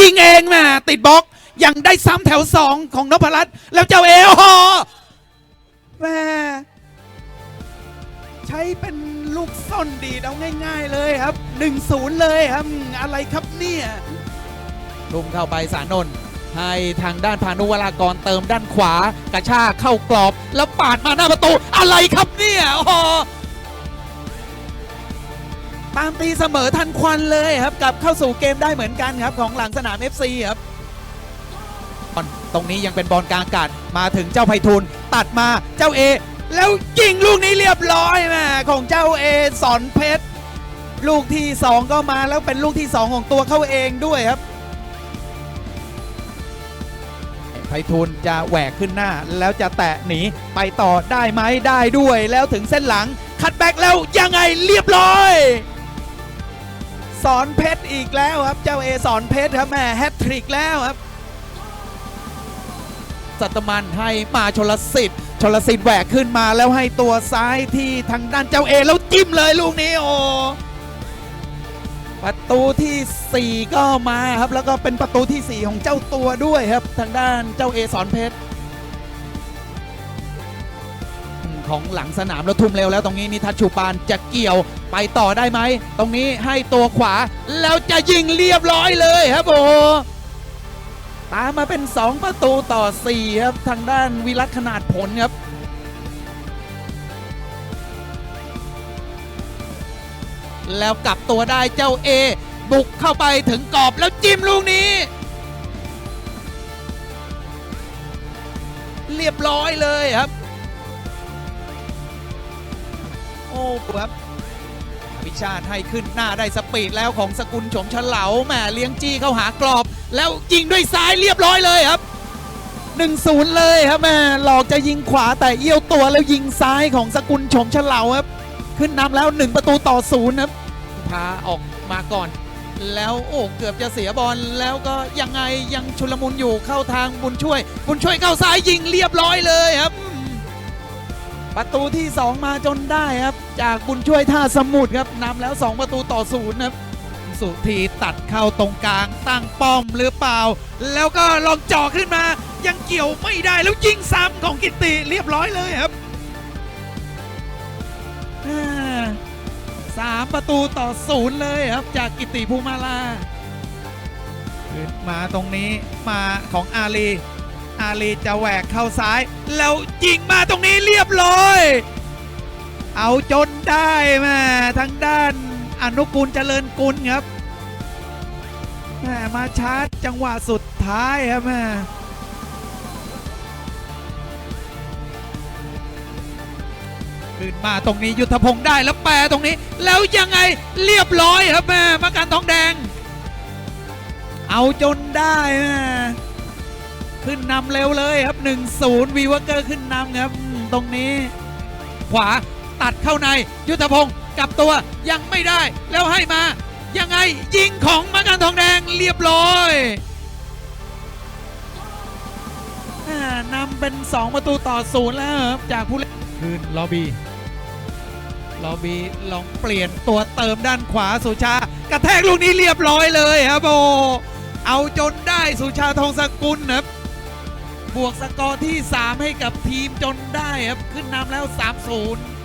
ยิงเองนะติดบล็อกยังได้ซ้ำแถวสองของนพรัตน์แล้วเจ้าเอโอแม่ใช้เป็นลูกซ่อนดีเอาง่าย ๆเลยครับ1นศูนย์เลยครับ อะไรครับเนี่ยลุมเข้าไปสานนท์ให้ทางด้านพานุวรากรเติมด้านขวากระชากเข้ากรอบ แล้วปาดมาหน้าประตู อะไรครับเนี่ยโอ้โห ตามตีเสมอทันควันเลยครับกลับเข้าสู่เกมได้เหมือนกันครับของหลังสนาม FC ครับบอลตรงนี้ยังเป็นบอลกลางอากาศมาถึงเจ้าไพฑูรย์ตัดมาเจ้าเอแล้วยิงลูกนี้เรียบร้อยแม่ของเจ้าเอสอนเพชรลูกที่ 2 ก็มาแล้วเป็นลูกที่ 2 ของตัวเขาเองด้วยครับไพฑูรย์จะแหวกขึ้นหน้า แล้วจะแตะหนีไปต่อได้ไหมได้ด้วย แล้วถึงเส้นหลังคัดแบ็กแล้วยังไงเรียบร้อย สอนเพชรอีกแล้วครับ เจ้าเอสอนเพชรครับแม่แฮตทริกแล้วครับ สัตมันให้มาชลสิทธิ์ชลสิทธิ์แหวกขึ้นมาแล้วให้ตัวซ้ายที่ทางด้านเจ้าเอแล้วจิ้มเลยลูกนี้โอ้ประตูทีสี่4 ก็มาครับ แล้วก็เป็นประตูทีสี่ 4 ของเจ้าตัวด้วยครับ ทางด้านเจ้าเอสอนเพชร ของหลังสนามแล้วทุ่มเร็วแล้วตรงนี้นิทัศน์ชูปานจะเกี่ยวไปต่อได้ไหม ตรงนี้ให้ตัวขวาแล้วจะยิงเรียบร้อยเลยครับโอ้ตามมาเป็น 2 ประตูต่อ 4 ครับ ทางด้านวิรัตขนาดผลครับแล้วกลับตัวได้เจ้าเอบุกเข้าไปถึงกรอบแล้วจิ้มลูกนี้ เรียบร้อยเลยครับ โอ้ครับอภิชาติให้ขึ้นหน้าได้สปีดแล้วของสกุลฉมฉลาแหมเลี้ยงจี้เข้าหากรอบ แล้วยิงด้วยซ้ายเรียบร้อยเลยครับ1-0เลยครับแม่หลอกจะยิงขวาแต่เอี้ยวตัวแล้วยิงซ้ายของสกุลฉมฉลาครับ ขึ้นนำแล้ว 1 ประตูต่อศูนย์ครับพาออกมาก่อน แล้วโอ้เกือบจะเสียบอลแล้วก็ยังไงยังชุลมุนอยู่เข้าทางบุญช่วย บุญช่วยเข้าซ้ายยิงเรียบร้อยเลยครับ ประตูที่ 2 มาจนได้ครับ จากบุญช่วยท่าสมุทรครับนำแล้ว 2 ประตูต่อศูนย์ครับสุธีตัดเข้าตรงกลางตั้งป้อมหรือเปล่า แล้วก็ลองจ่อขึ้นมา ยังเกี่ยวไม่ได้แล้วยิงซ้ำของกิตติเรียบร้อยเลยครับสามประตูต่อศูนย์เลยครับจากกิตติภูมาลาขึ้นมาตรงนี้มาของอาลีอาลีจะแหวกเข้าซ้าย แล้วยิงมาตรงนี้เรียบร้อย เอาจนได้แม่ทางด้านอนุกูลเจริญกุลครับแม่มาชาร์จจังหวะสุดท้ายครับแม่ขึ้นมาตรงนี้ยุทธพงศ์ได้แล้วแปรตรงนี้ แล้วยังไงเรียบร้อยครับแม่มาการทองแดง เอาจนได้แม่ขึ้นนำเร็วเลยครับ 1-0วีวเกอร์ขึ้นนำครับ ตรงนี้ ขวา ตัดเข้าในยุทธพงศ์กลับตัวยังไม่ได้แล้วให้มา ยังไงยิงของมากรทองแดงเรียบร้อยนำเป็น 2 ประตูต่อศูนย์แล้วครับจากผู้เล่นคืนลอบีลอบีลองเปลี่ยนตัวเติมด้านขวาสุชา กระแทกลูกนี้เรียบร้อยเลยครับโอเอาจนได้สุชาทองสกุลครับ บวกสกอร์ที่ 3 ให้กับทีมจนได้ครับ ขึ้นนำแล้ว 3-0